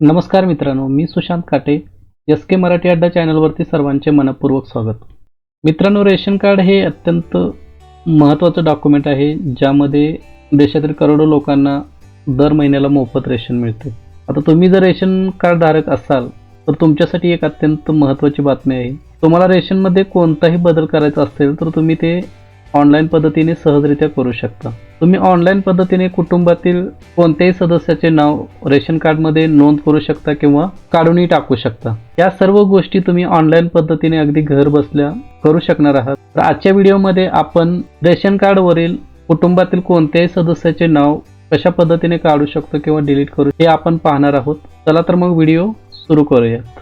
नमस्कार मित्रांनो मी सुशांत काटे एस के मराठी अड्डा चॅनलवरती सर्वांचे मनपूर्वक स्वागत. मित्रांनो रेशन कार्ड हे अत्यंत महत्त्वाचं डॉक्युमेंट आहे ज्यामध्ये देशातील करोडो लोकांना दर महिन्याला मोफत रेशन मिळते. आता तुम्ही जर रेशन कार्ड धारक असाल तर तुमच्यासाठी एक अत्यंत महत्त्वाची बातमी आहे. तुम्हाला रेशनमध्ये कोणताही बदल करायचा असेल तर तुम्ही ते ऑनलाईन पद्धतीने सहजरित्या करू शकता. तुम्ही ऑनलाईन पद्धतीने कुटुंबातील कोणत्याही सदस्याचे नाव रेशन कार्डमध्ये नोंद करू शकता किंवा काढूनही टाकू शकता. या सर्व गोष्टी तुम्ही ऑनलाईन पद्धतीने अगदी घर बसल्या करू शकणार आहात. तर आजच्या व्हिडिओमध्ये आपण रेशन कार्डवरील कुटुंबातील कोणत्याही सदस्याचे नाव कशा पद्धतीने काढू शकतो किंवा डिलीट करू हे आपण पाहणार आहोत. चला तर मग व्हिडिओ सुरू करूयात.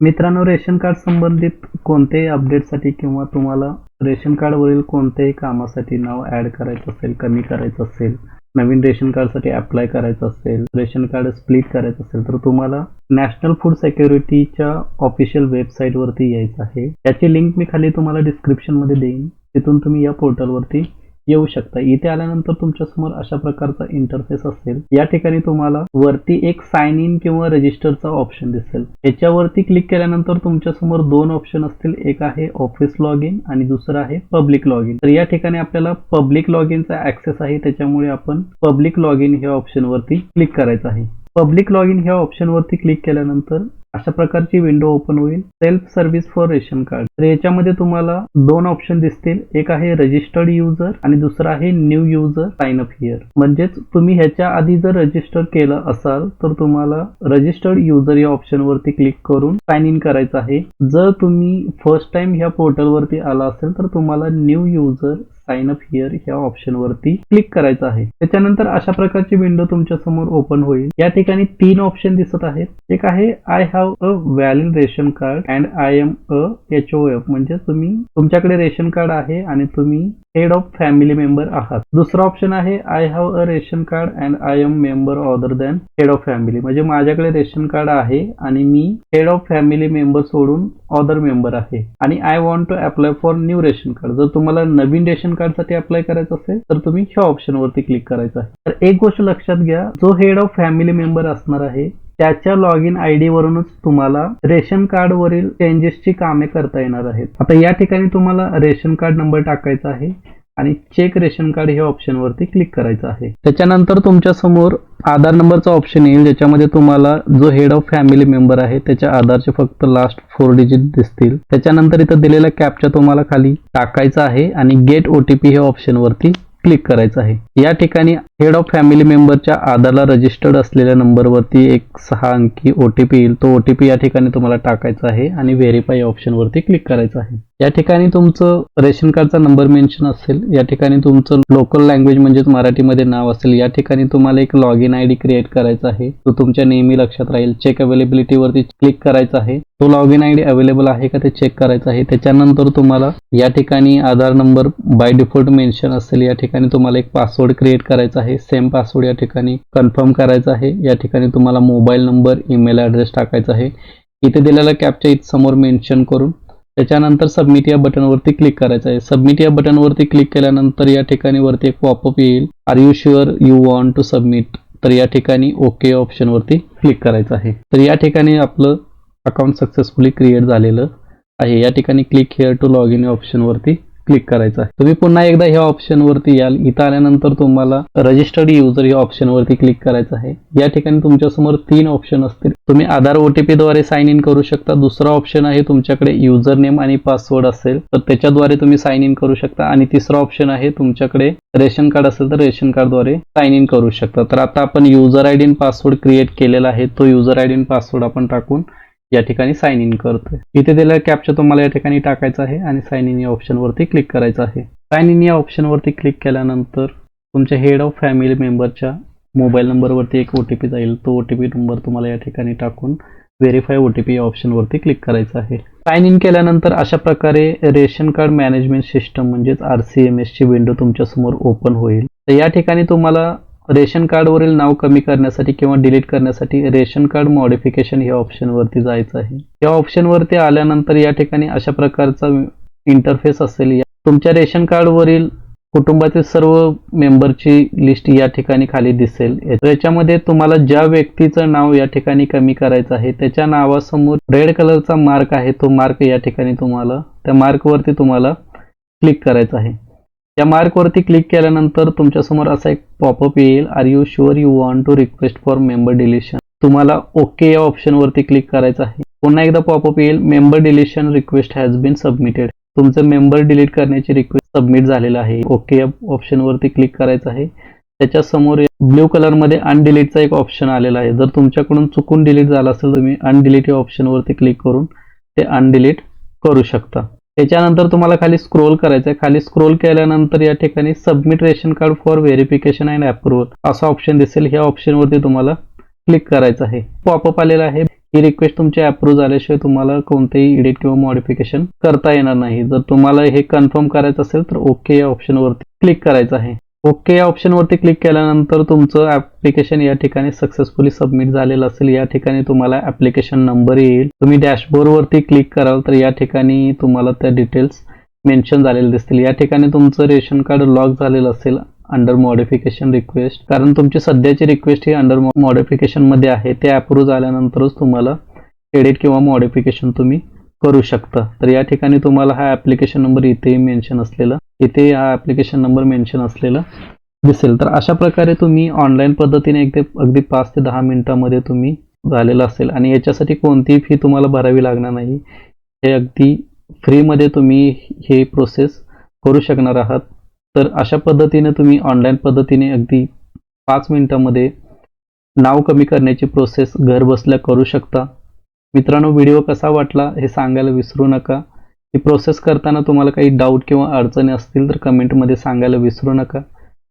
मित्रांनो रेशन कार्ड संबंधित कोणत्याही अपडेटसाठी किंवा तुम्हाला रेशन कार्डवरील कोणत्याही कामासाठी नाव ॲड करायचं असेल कमी करायचं असेल नवीन रेशन कार्डसाठी अप्लाय करायचं असेल रेशन कार्ड स्प्लिट करायचं असेल तर तुम्हाला नॅशनल फूड सेक्युरिटीच्या ऑफिशियल वेबसाईटवरती यायचं आहे. त्याची लिंक मी खाली तुम्हाला डिस्क्रिप्शनमध्ये देईन. तिथून तुम्ही या पोर्टलवरती येऊ शकता. इथे आल्यानंतर तुमच्यासमोर अशा प्रकारचा इंटरफेस असेल. या ठिकाणी तुम्हाला वरती एक साइन इन किंवा रजिस्टरचा ऑप्शन दिसेल. याच्यावरती क्लिक केल्यानंतर तुमच्यासमोर दोन ऑप्शन असतील. एक आहे ऑफिस लॉग इन आणि दुसरं आहे पब्लिक लॉग इन तर या ठिकाणी आपल्याला पब्लिक लॉग इनचा ऍक्सेस आहे. त्याच्यामुळे आपण पब्लिक लॉग इन ह्या ऑप्शनवरती क्लिक करायचं आहे. पब्लिक लॉग इन ह्या ऑप्शनवरती क्लिक केल्यानंतर अशा प्रकारची विंडो ओपन होईल. Self service for ration card तर याच्यामध्ये तुम्हाला दोन ऑप्शन दिसतील. एक आहे रजिस्टर्ड युजर आणि दुसरा आहे new user sign up here म्हणजेच तुम्ही ह्याच्या आधी जर रजिस्टर केलं असाल तर तुम्हाला रजिस्टर्ड युजर या ऑप्शन वरती क्लिक करून साइन इन करायचं आहे. जर तुम्ही फर्स्ट टाइम ह्या पोर्टल वरती आला असेल तर तुम्हाला new user sign up here ह्या ऑप्शन वरती क्लिक करायचं आहे. त्याच्यानंतर अशा प्रकारची विंडो तुमच्यासमोर ओपन होईल. या ठिकाणी तीन ऑप्शन दिसत आहेत. एक आहे I have a valid ration card and I am a H O F म्हणजे तुम्ही तुमच्याकडे रेशन कार्ड आहे आणि तुम्ही हेड ऑफ फॅमिली मेंबर आहात. दुसरा ऑप्शन आहे I have a ration card and I am member other than head of family म्हणजे माझ्याकडे रेशन कार्ड आहे आणि मी हेड ऑफ फॅमिली मेंबर सोडून ऑदर मेंबर आहे. आणि I want to apply for new ration card जर तुम्हाला नवीन रेशन कार्डसाठी अप्लाय करायचं असेल तर तुम्ही ह्या ऑप्शन वरती क्लिक करायचं आहे. तर एक गोष्ट लक्षात घ्या जो हेड ऑफ फॅमिली मेंबर असणार आहे त्याच्या लॉग इन आय डी वरूनच तुम्हाला रेशन कार्ड वरील चेंजेसची कामे करता येणार आहेत. आता या ठिकाणी तुम्हाला रेशन कार्ड नंबर टाकायचा आहे. आणि चेक रेशन कार्ड ह्या ऑप्शन वरती क्लिक करायचं आहे. त्याच्यानंतर तुमच्यासमोर आधार नंबरचा ऑप्शन येईल ज्याच्यामध्ये तुम्हाला जो हेड ऑफ फॅमिली मेंबर आहे त्याच्या आधारचे फक्त लास्ट फोर डिजिट दिसतील. त्याच्यानंतर इथं दिलेला कॅपचा तुम्हाला खाली टाकायचा आहे आणि गेट ओटीपी हे ऑप्शन वरती क्लिक करायचं आहे. या ठिकाणी हेड ऑफ फॅमिली मेंबरच्या आधारला रजिस्टर्ड असलेल्या नंबरवरती एक सहा अंकी ओटीपी येईल. तो ओटीपी या ठिकाणी तुम्हाला टाकायचा आहे आणि व्हेरीफाय ऑप्शन वरती क्लिक करायचं आहे. या ठिकाणी तुमचं रेशन कार्डचा नंबर मेन्शन असेल. या ठिकाणी तुमचं लोकल लँग्वेज म्हणजेच मराठीमध्ये नाव असेल. या ठिकाणी तुम्हाला एक log in I D create करायचा आहे. तो तुमच्या नेहमी लक्षात राहील. चेक अवेलेबिलिटी वरती क्लिक करायचा आहे. तो log in I D available आहे का ते चेक करायचं आहे. त्याच्यानंतर तुम्हाला या ठिकाणी Aadhaar number by default mention असेल. या ठिकाणी तुम्हाला एक पासवर्ड क्रिएट करायचा आहे. सेम पासवर्ड या ठिकाणी कन्फर्म करायचा आहे. या ठिकाणी तुम्हाला मोबाईल नंबर ईमेल ॲड्रेस टाकायचा आहे. इथे दिलेला कॅपच्या इथं समोर मेन्शन करून त्याच्यानंतर सबमिट या बटनवरती क्लिक करायचं आहे. सबमिट या बटनवरती क्लिक केल्यानंतर या ठिकाणी वरती एक पॉपअप येईल. Are you sure you want to submit तर या ठिकाणी ओके ऑप्शनवरती क्लिक करायचं आहे. तर या ठिकाणी आपलं अकाउंट सक्सेसफुली क्रिएट झालेलं आहे. या ठिकाणी click here to log in ऑप्शनवरती click करायचं आहे. तुम्ही पुन्हा एकदा ह्या ऑप्शनवरती याल. इथं आल्यानंतर तुम्हाला रजिस्टर्ड युजर या ऑप्शनवरती क्लिक करायचं आहे. या ठिकाणी तुमच्यासमोर तीन ऑप्शन असतील. तुम्ही आधार ओटीपी द्वारे साइन इन करू शकता. दुसरा ऑप्शन आहे तुमच्याकडे युजर नेम आणि पासवर्ड असेल तर त्याच्याद्वारे तुम्ही साइन इन करू शकता. आणि तिसरा ऑप्शन आहे तुमच्याकडे रेशन कार्ड असेल तर रेशन कार्डद्वारे साइन इन करू शकता. तर आता आपण user I D password create केलेला आहे. तो युजर आय डी पासवर्ड आपण टाकून या ठिकाणी साइन इन करतोय. इथे दिलेला कॅप्चा तुम्हाला या ठिकाणी टाकायचा आहे आणि साइन इन या ऑप्शनवरती क्लिक करायचं आहे. साइन इन या ऑप्शनवरती क्लिक केल्यानंतर तुमच्या हेड ऑफ फॅमिली मेंबरच्या मोबाईल नंबरवरती एक ओ टी पी जाईल. तो ओ टी पी नंबर तुम्हाला या ठिकाणी टाकून व्हेरीफाय ओ टी पी या ऑप्शनवरती क्लिक करायचं आहे. साइन इन केल्यानंतर अशा प्रकारे रेशन कार्ड मॅनेजमेंट सिस्टम म्हणजेच आर सी एम एसची विंडो तुमच्यासमोर ओपन होईल. तर या ठिकाणी तुम्हाला रेशन कार्डवरील नाव कमी करण्यासाठी किंवा डिलीट करण्यासाठी रेशन कार्ड मॉडिफिकेशन या ऑप्शनवरती जायचं आहे. या ऑप्शनवरती आल्यानंतर या ठिकाणी अशा प्रकारचा इंटरफेस असेल. तुमच्या रेशन कार्डवरील कुटुंबातील सर्व मेंबरची लिस्ट या ठिकाणी खाली दिसेल. याच्यामध्ये तुम्हाला ज्या व्यक्तीचं नाव या ठिकाणी कमी करायचं आहे त्याच्या नावासमोर रेड कलरचा मार्क आहे तो मार्क या ठिकाणी तुम्हाला त्या मार्कवरती तुम्हाला क्लिक करायचं आहे. या मार्कवरती क्लिक केल्यानंतर तुमच्यासमोर असा एक पॉपअप येईल. Are you sure you want to request for member deletion तुम्हाला ओके या ऑप्शनवरती क्लिक करायचं आहे. पुन्हा एकदा पॉपअप येईल. Member deletion request has been submitted तुमचं मेंबर डिलीट करण्याची रिक्वेस्ट सबमिट झालेलं आहे. ओके या ऑप्शनवरती क्लिक करायचं आहे. त्याच्यासमोर ब्ल्यू कलरमध्ये अनडिलीटचा एक ऑप्शन आलेला आहे. जर तुमच्याकडून चुकून डिलीट झाला असेल तुम्ही अनडिलीट या ऑप्शनवरती क्लिक करून ते अनडिलीट करू शकता. त्याच्यानंतर तुम्हाला खाली स्क्रोल करायचं आहे खाली स्क्रोल केल्यानंतर या ठिकाणी submit ration card for verification and approval असा ऑप्शन दिसेल. ह्या ऑप्शनवरती तुम्हाला क्लिक करायचं आहे. पॉपअप आलेला आहे. ही रिक्वेस्ट तुमची अप्रूव्ह झाल्याशिवाय तुम्हाला कोणतेही एडिट किंवा मॉडिफिकेशन करता येणार नाही. जर तुम्हाला हे कन्फर्म करायचं असेल तर ओके या ऑप्शनवरती क्लिक करायचं आहे. ओके या ऑप्शनवरती क्लिक केल्यानंतर तुमचं ऍप्लिकेशन या ठिकाणी सक्सेसफुली सबमिट झालेलं असेल. या ठिकाणी तुम्हाला ऍप्लिकेशन नंबर येईल. तुम्ही डॅशबोर्डवरती क्लिक कराल तर या ठिकाणी तुम्हाला त्या डिटेल्स मेन्शन झालेले दिसतील. या ठिकाणी तुमचं रेशन कार्ड लॉक झालेलं असेल अंडर मॉडिफिकेशन रिक्वेस्ट कारण तुमची सध्याची रिक्वेस्ट ही अंडर मॉडिफिकेशनमध्ये आहे. ते अप्रूव्ह झाल्यानंतरच तुम्हाला एडिट किंवा मॉडिफिकेशन तुम्ही करू शकता. तर या ठिकाणी तुम्हाला हा ॲप्लिकेशन नंबर इथे मेन्शन असलेला इथे हा ॲप्लिकेशन नंबर मेन्शन असलेला दिसेल. तर अशा प्रकारे तुम्ही ऑनलाईन पद्धतीने एक अगदी पाच ते दहा मिनटामध्ये तुम्ही झालेलं असेल. आणि याच्यासाठी कोणतीही फी तुम्हाला भरावी लागणार नाही. हे अगदी फ्रीमध्ये तुम्ही हे प्रोसेस करू शकणार आहात. तर अशा पद्धतीने तुम्ही ऑनलाईन पद्धतीने अगदी पाच मिनिटामध्ये नाव कमी करण्याची प्रोसेस घरबसल्या करू शकता. मित्रांनो व्हिडिओ कसा वाटला हे सांगायला विसरू नका. ही प्रोसेस करताना तुम्हाला काही डाऊट किंवा अडचणी असतील तर कमेंटमध्ये सांगायला विसरू नका.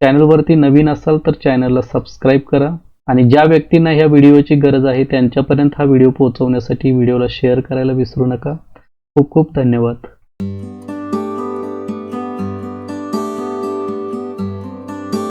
चॅनलवरती नवीन असाल तर चॅनलला सबस्क्राईब करा आणि ज्या व्यक्तींना ह्या व्हिडिओची गरज आहे त्यांच्यापर्यंत हा व्हिडिओ पोहोचवण्यासाठी व्हिडिओला शेअर करायला विसरू नका. खूप खूप धन्यवाद.